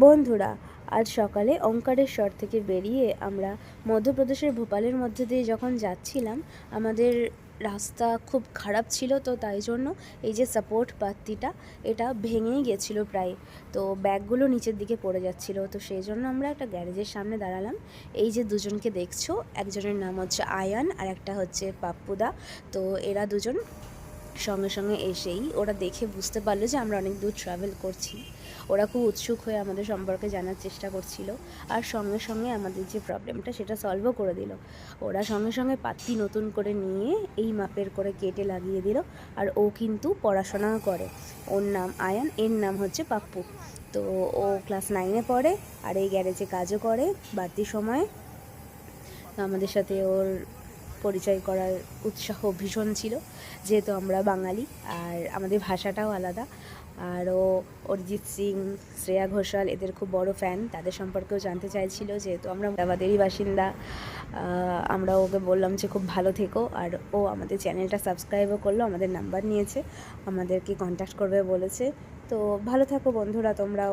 বন্ধুরা, আজ সকালে ওঙ্কারেশ্বর থেকে বেরিয়ে আমরা মধ্যপ্রদেশের ভোপালের মধ্যে দিয়ে যখন যাচ্ছিলাম, আমাদের রাস্তা খুব খারাপ ছিল তো তাই জন্য এই যে সাপোর্ট পাত্তিটা এটা ভেঙেই গেছিল প্রায়। তো ব্যাগগুলো নিচের দিকে পড়ে যাচ্ছিল, তো সেই জন্য আমরা একটা গ্যারেজের সামনে দাঁড়ালাম। এই যে দুজনকে দেখছ, একজনের নাম হচ্ছে আয়ান আর একটা হচ্ছে পাপ্পুদা। তো এরা দুজন সঙ্গে সঙ্গে এসেই ওরা দেখে বুঝতে পারল যে আমরা অনেক দূর ট্রাভেল করছি। ওরা খুব উৎসুক হয়ে আমাদের সম্পর্কে জানার চেষ্টা করছিল আর সঙ্গে সঙ্গে আমাদের যে প্রবলেমটা সেটা সলভও করে দিল। ওরা সঙ্গে সঙ্গে পাত্তি নতুন করে নিয়ে এই মাপের করে কেটে লাগিয়ে দিল আর ও কিন্তু পড়াশোনাও করে। ওর নাম আয়ান, এর নাম হচ্ছে পাপ্পু। তো ও ক্লাস নাইনে পড়ে আর এই গ্যারেজে কাজও করে বাড়তি সময়ে। আমাদের সাথে ওর পরিচয় করার উৎসাহ ভীষণ ছিল, যেহেতু আমরা বাঙালি আর আমাদের ভাষাটাও আলাদা। আরও অরিজিৎ সিং, শ্রেয়া ঘোষাল এদের খুব বড় ফ্যান তাদের সম্পর্কেও জানতে চাইছিল যেহেতু আমরা আমাদেরই বাসিন্দা। আমরা ওকে বললাম যে খুব ভালো থেকো আর ও আমাদের চ্যানেলটা সাবস্ক্রাইবও করল, আমাদের নাম্বার নিয়েছে, আমাদেরকে কন্ট্যাক্ট করবে বলেছে। তো ভালো থাকো বন্ধুরা, তোমরাও।